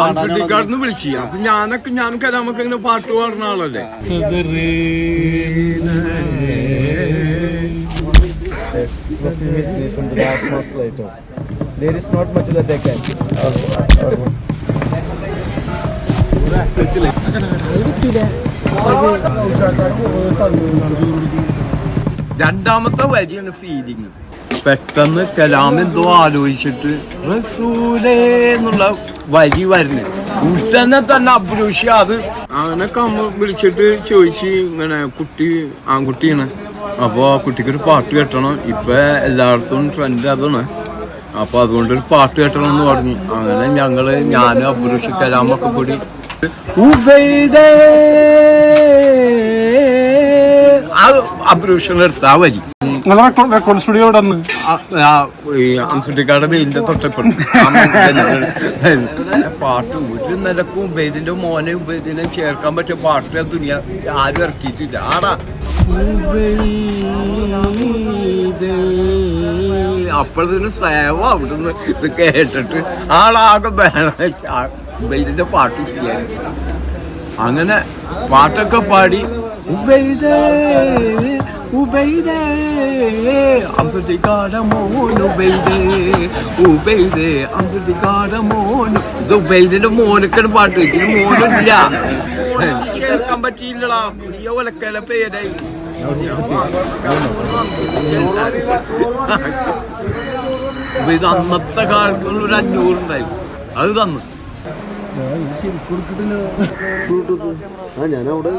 അൻസട്ടിക്കാർന്ന് വിളിച്ചു അപ്പൊ ഞാനൊക്കെ ഞാൻ നമുക്ക് ഇങ്ങനെ പാട്ട് പാടുന്ന ആളല്ലേ from the last month later. There is not much that they can. രണ്ടാമത്തെ വരിയാണ് ഫീലിംഗ് പെട്ടെന്ന് കലാമിൻ എന്തോ ആലോചിച്ചിട്ട് റസൂലേ എന്നുള്ള വരി വരുന്നു ഉടനെ തന്നെ അബ്രൂഷി അത് അങ്ങനെ കമ്മ വിളിച്ചിട്ട് ചോദിച്ച് ഇങ്ങനെ കുട്ടി ആൺകുട്ടിയാണ് അപ്പൊ ആ കുട്ടിക്കൊരു പാട്ട് കെട്ടണം ഇപ്പൊ എല്ലായിടത്തും ട്രെൻഡ് അതാണ് അപ്പൊ അതുകൊണ്ട് ഒരു പാട്ട് കെട്ടണം എന്ന് പറഞ്ഞു അങ്ങനെ ഞങ്ങൾ ഞാനും അബ്രൂഷി കലാമൊക്കെ കൂടി ഉബൈദേ റെക്കോർഡ് സ്റ്റുഡിയോ അംസുട്ടിക്കാട് വെയിലിന്റെ തൊട്ടപ്പോൾ പാട്ട് ഒരു നിലക്കും ഉബൈദിന്റെ മോനെ ഉബൈദിനെ ചേർക്കാൻ പറ്റിയ പാട്ട് ദുനിയ ആരും ഇറക്കിയിട്ടില്ല. ആടാ. അപ്പോഴത്തേന് സ്വയം അവിടുന്ന് ഇത് കേട്ടിട്ട് ആളാകെ വേണം ഉബൈദിന്റെ പാട്ട് ചെയ്യാൻ. അങ്ങനെ പാട്ടൊക്കെ പാടി ഉബൈദേ പാട്ട്. ഇതിന് മോനില്ല കേൾക്കാൻ പറ്റിയില്ലടാ. പുതിയ ഒലക്കല പേരായി ഇത് അന്നത്തെ കാലത്തുള്ള ഒരു അഞ്ഞൂറുണ്ടായി അത് തന്നു. ആ ഞാൻ അവിടെ